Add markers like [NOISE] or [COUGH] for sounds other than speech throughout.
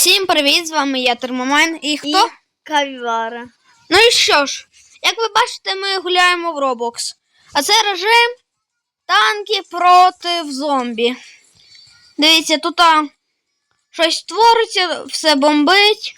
Всім привіт! З вами я Термомен і хто? І кавівара. Ну і що ж, як ви бачите, ми гуляємо в Roblox. А це режим танки проти зомбі. Дивіться, тут а, щось твориться, все бомбить.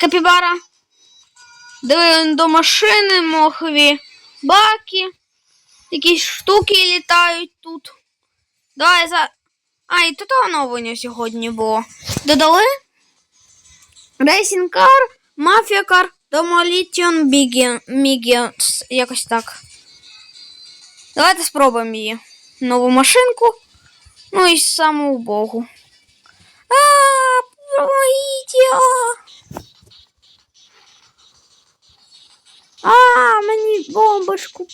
Капібара. Диви до машини, мохові баки. Якісь штуки літають тут. Давай за. А, і тут оновлення сьогодні було. Додали? Racing Car, Mafia Car, Demolition Minions. Якось так. Давайте спробуємо її. Нову машинку. Ну і саму убогу. А, помогите! А, мені бомбочку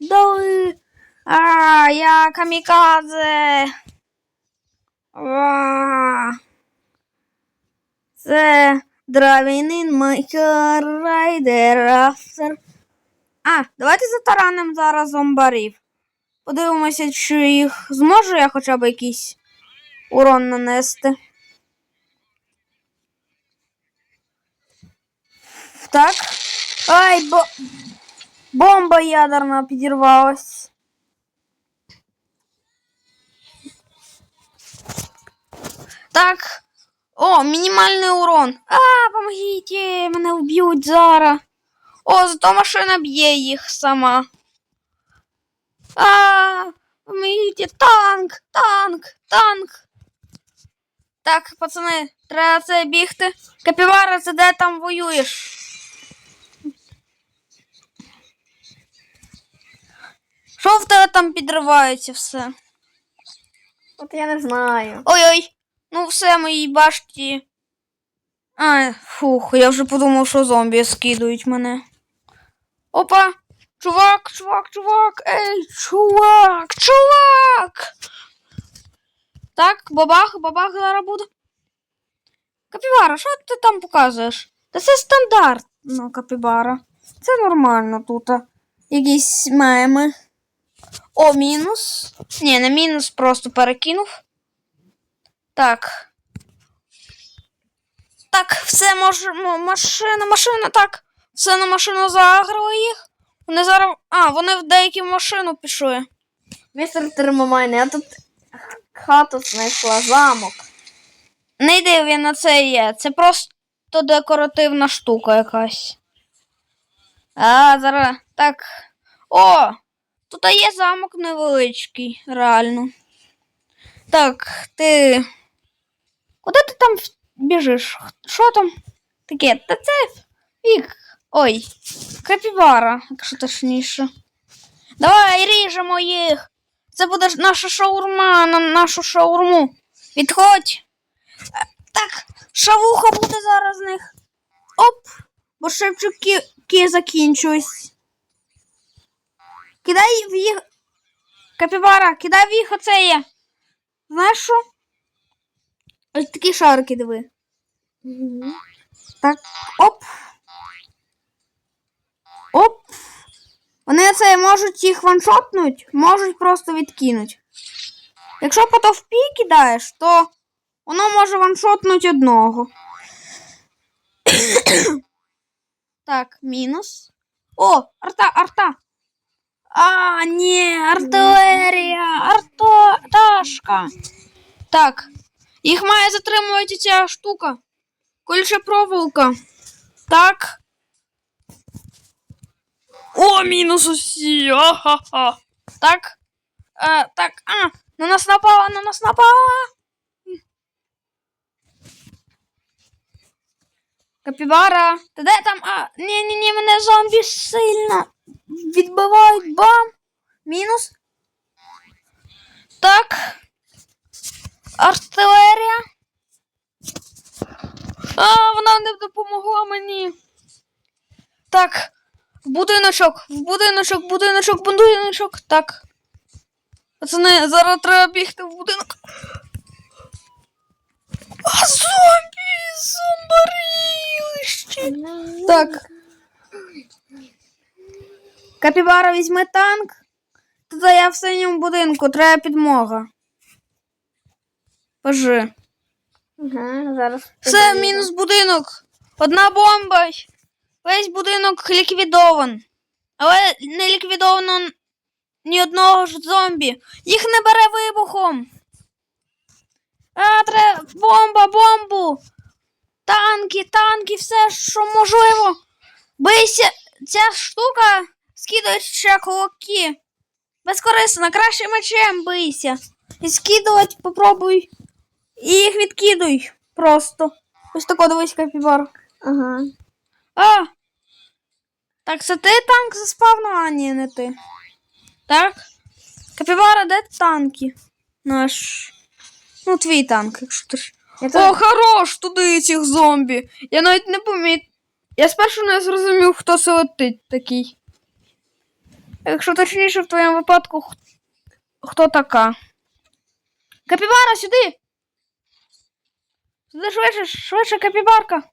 дали. А, я камікадзе. А. Це Driving car rider after. А, давайте затаранимо зараз зомбарів. Подивимося, чи їх зможу я хоча б якийсь урон нанести. Так. Ай, бо... бомба ядерна підірвалась. Так. О, мінімальний урон. А, помогите, мене вб'ють зараз. О, зато машина б'є їх сама. А, помогите, танк, танк, танк. Так, пацани, треба це бігти. Капівара, це де там воюєш? Що в тебе там підривається все? От я не знаю. Ой-ой. Ну, все, мої башті. А, фух, я вже подумав, що зомбі скидують мене. Опа! Чувак, чувак, чувак! Ей, чувак, чувак! Так, бабах, бабах зараз буде. Капібара, що ти там показуєш? Та це стандартно, капібара. Це нормально тут. Якісь меми. О, мінус. Ні, не мінус, просто перекинув. Так. Так, все можемо. Машина, машина, так. Все на машину заграло їх. Вони зараз. А, вони в деякі машину пішли. Містер Термомайн, я тут хату знайшла, замок. Не йди він на це є. Це просто декоративна штука якась. А, зараз. Так. О! Тут є замок невеличкий, реально. Так, ти. Куди ти там біжиш? Що там таке? Та це вік. Ой, капібара, якщо точніше. Давай ріжемо їх. Це буде наша шаурма на нашу шаурму. Відходь. Е, Так, шавуха буде зараз з них. Оп! Бо шевчуки закінчують. Кидай в їх. Капібара, кидай в їх оце є. Знаєш що? Ось такі шарики диви. Так, оп. Оп. Вони це можуть їх ваншотнуть, можуть просто відкинуть. Якщо по товпі кидаєш, то воно може ваншотнуть одного. [COUGHS] так, мінус. О, арта, арта. А, ні, артилерія, арта, ташка. Так. Їх має затримувати ця штука. Кольча проволока. Так. О, мінус усі. Ахаха. Так. Е, так, а, на нас напала, на нас напала. Капібара. Та де там? А, ні, ні, ні, мене зомбі сильно відбивають бам. Мінус. Так. Артилерія. А, вона не допомогла мені. Так. В будиночок, в будиночок, будиночок, будиночок. Так. Пацани, зараз треба бігти в будинок. А зомбі, зомбарілище. Так. Капібара візьме танк. Тут я в синьому будинку, треба підмога. Пожи. Ага, зараз. Все, мінус будинок. Одна бомба. Весь будинок ліквідован. Але не ліквідовано ні одного ж зомбі. Їх не бере вибухом. А, треба бомба, бомбу. Танки, танки, все, що можливо. Бийся, ця штука скидає ще кулаки. Безкорисно, краще мечем бийся. І скидувати попробуй. І їх відкидуй просто. Ось тако дивись капібар. Ага. А! Так, це ти танк заспавнив, а ні, не ти. Так? Капібара, де танки? Наш. Ну, твій танк, якщо ти. Я О, хорош, туди цих зомбі. Я навіть не поміт. Я спершу не зрозумів, хто це летить такий. Якщо точніше, в твоєму випадку, хто така. Капібара, сюди! Сюди швидше, швидше, капібарка.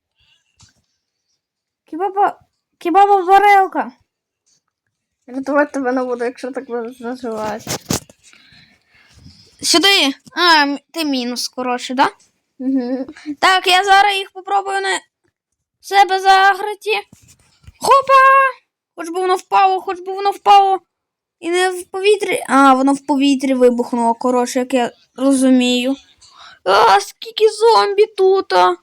Кібаба. Кібаба варелка. Рятувати тебе не буду, якщо так будеш називати. Сюди. А, ти мінус, коротше, да? Угу. Так, я зараз їх попробую на себе заграти. Хопа! Хоч би воно впало, хоч би воно впало. І не в повітрі. А, воно в повітрі вибухнуло, коротше, як я розумію. А, скільки зомбі тут. а.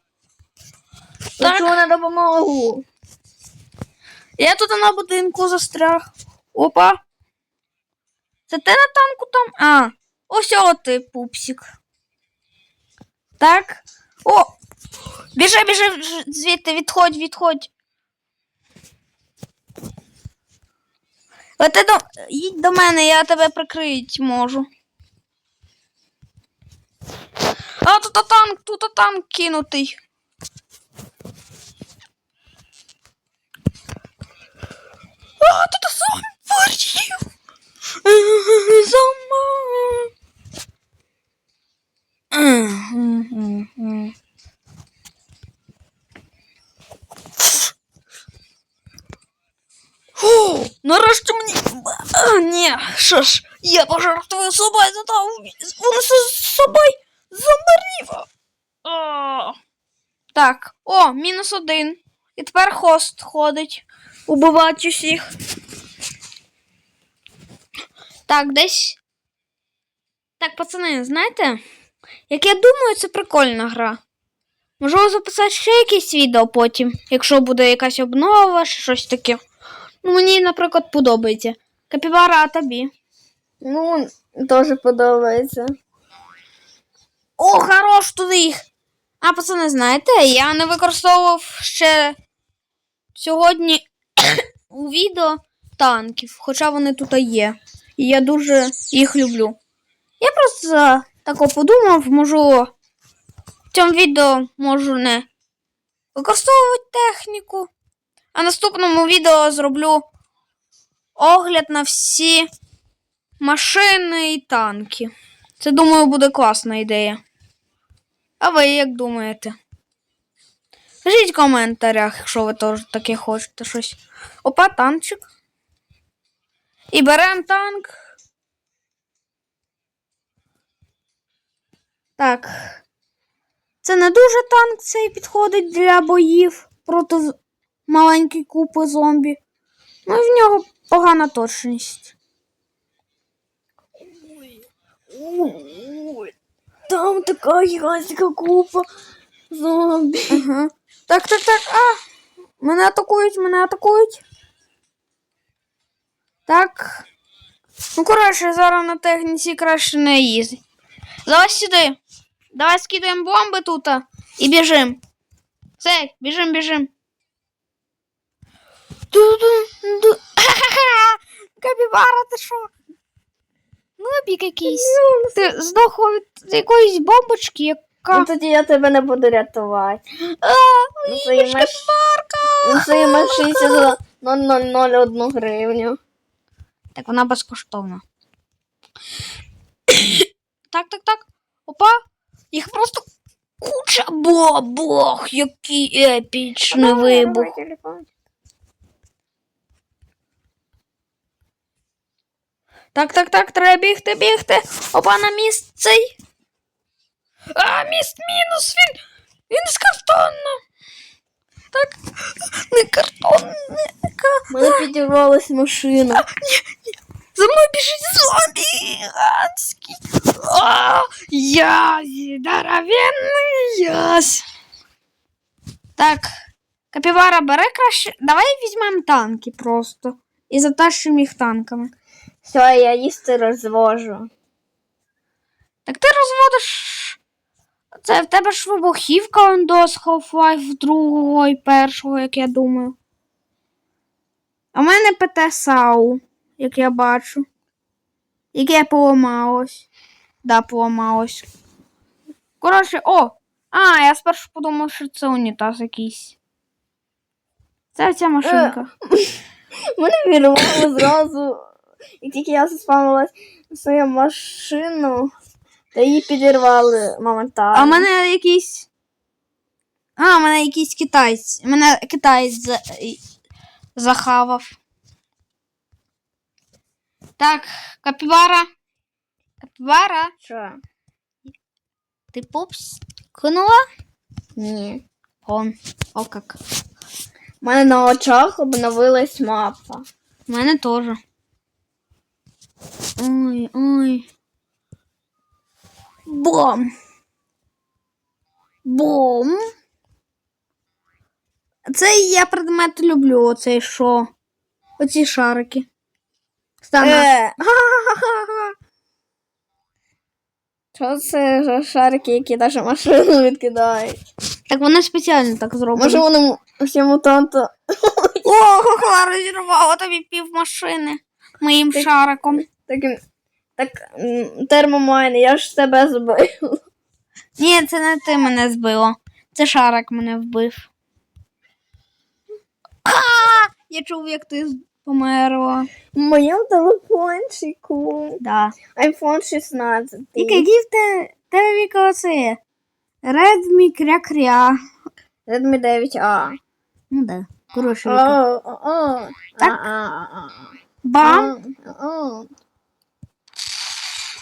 Так. Чого на допомогу? Я тут на будинку застряг. Опа. Це ти на танку там? А, ось ти, пупсик. Так. О! Біжи, біжи звідти, відходь, відходь. Лети до... Їдь до мене, я тебе прикрити можу. А, тут танк, тут танк кинутий. А, тут зомбарів. Зомба. Фу, нарешті мені. А, ні, що ж, я пожертвую собою за того. Вони з собою зомбарів. А. Так, о, мінус один. І тепер хост ходить. Убивати усіх. Так, десь. Так, пацани, знаєте, як я думаю, це прикольна гра. Можу записати ще якесь відео потім, якщо буде якась обнова, чи щось таке. Ну, мені, наприклад, подобається. Капібара, а тобі. Ну, теж подобається. О, хорош туди їх. А, пацани, знаєте, я не використовував ще сьогодні [COUGHS] у відео танків, хоча вони тут є. І я дуже їх люблю. Я просто тако подумав, можу в цьому відео можу не використовувати техніку. А наступному відео зроблю огляд на всі машини і танки. Це, думаю, буде класна ідея. А ви як думаєте? Пишіть в коментарях, якщо ви теж таке хочете щось. Опа, танчик. І беремо танк. Так. Це не дуже танк цей підходить для боїв проти маленької купи зомбі. Ну і в нього погана точність. Ой, там така гігантська купа зомбі. Ага. Так, так, так. А! Мене атакують, мене атакують. Так. Ну, коротше, зараз на техніці краще не їздить. Давай сюди. Давай скидаємо бомби тут і біжим. Все, біжим, біжим. Ду-ду-ду. [LAUGHS] Капібара, ти що? Нубік якийсь. Ти здох від якоїсь бомбочки, яка. Ну тоді я тебе не буду рятувати. А, Ну, це і маш... Ну, це і машинці за 0,001 гривню. Так вона безкоштовна. так, так, так. Опа. Їх просто куча. Бо, бог, який епічний вибух. Так, так, так, треба бігти, бігти. Опа, на місце. А, міст мінус! Він. Він з картону. Так. Не картонника. У мене підірвалась машина. За мною біжить зомбі гігантський. А, я здоровенний ясь. Так, Капівара, бери краще. Давай візьмемо танки просто. І затащимо їх танками. Все, я їсти розвожу. Так ти розводиш. Це в тебе ж вибухівка он Half-Life другого і першого, як я думаю. А в мене ПТ САУ, як я бачу. Яке поламалось. Да, поламалось. Коротше, о! А, я спершу подумав, що це унітаз якийсь. Це ця машинка. [LAUGHS] Мене вірвало зразу. І тільки я заспавнилась свою машину, то її підірвали моментально. А в мене якийсь. А, в мене якийсь китаєць. Мене китаєць за... захавав. Так, капібара. Капібара, Що? ти пупс кинула? Ні. Он. О, как. У мене на очах обновилась мапа. У мене теж. Ой, ой. Бом. Бом. Цей я предмет люблю, оцей що? Оці шарики. Стана. Е, ха-ха-ха-ха. [LAUGHS] Що це за шарики, які навіть машину відкидають? Так вони спеціально так зроблені. Може вони всі мутанти. О, [LAUGHS] ха-ха, розірвала тобі пів машини моїм шариком. Так, м, термомайн, я ж тебе збив. Ні, це не ти мене збила. Це шарик мене вбив. А! Я чув, як ти померла. В моєму телефончику. Да. iPhone 16. Віка, який в те, тебе Віка оце? Redmi кря-кря. Redmi 9A. Ну да. Коротше. Так. Бам!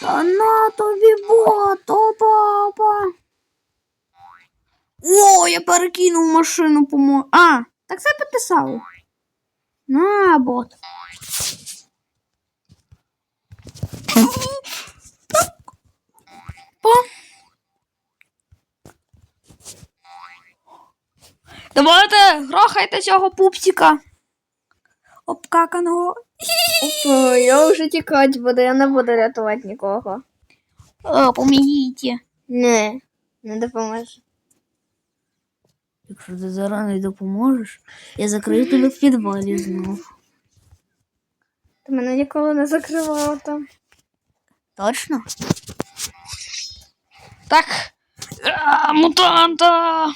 О, Та на тобі бото, папа. О, я перекинув машину по. А, так це підписав. На, бот. Давайте грохайте цього пупсика. Обкаканого. О, я вже тікати буду, я не буду рятувати нікого. О, помогите. Не, не допоможу. Якщо ти зараз не допоможеш, я закрию тебе в підвалі знов. Ти мене ніколи не закривала там. Точно? Так. А, мутанта!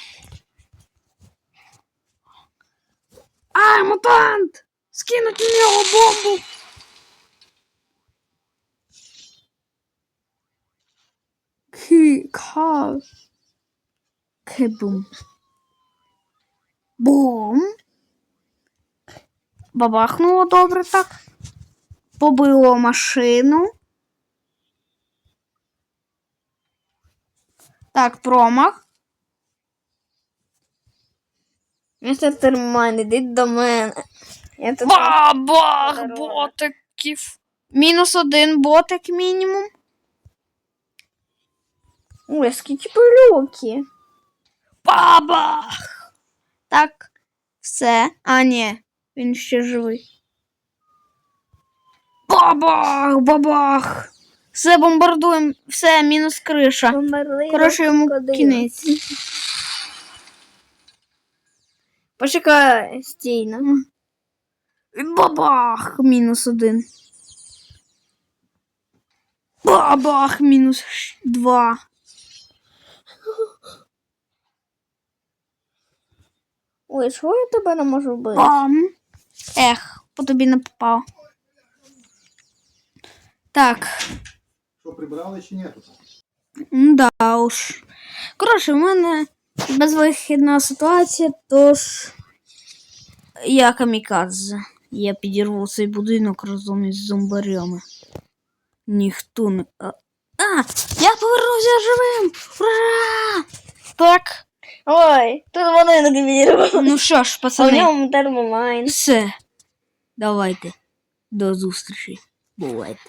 А, мутант! Скинуть в нього бомбу! Ка. Кебум. Бум. Бабахнуло добре так. Побило машину. Так, промах. Містер Термайн, ідіть до мене. Я тут Бабах подарунок. ботиків. Мінус один ботик мінімум. Ой, скільки пилюки. Бабах. Так, все. А, ні, він ще живий. Бабах, бабах. Все, бомбардуємо. Все, мінус криша. Померли Коротше, йому крокодили. кінець. Почекай, стійно. Бабах, мінус один. Бабах, мінус два. Ой, що я тебе не можу вбити? Бам. Ех, по тобі не попав. Так, Що, прибрали чи ні тут? ну да уж. Коротше, у мене безвихідна ситуація, тож я камікадзе. Я підірву цей будинок разом із зомбарями. Ніхто не. А, а Я повернувся живим! Ура! Так. Ой, тут будинок відірвав. Ну що ж, А в пацани, ньому термомайн. все. Давайте. До зустрічі. Бувайте.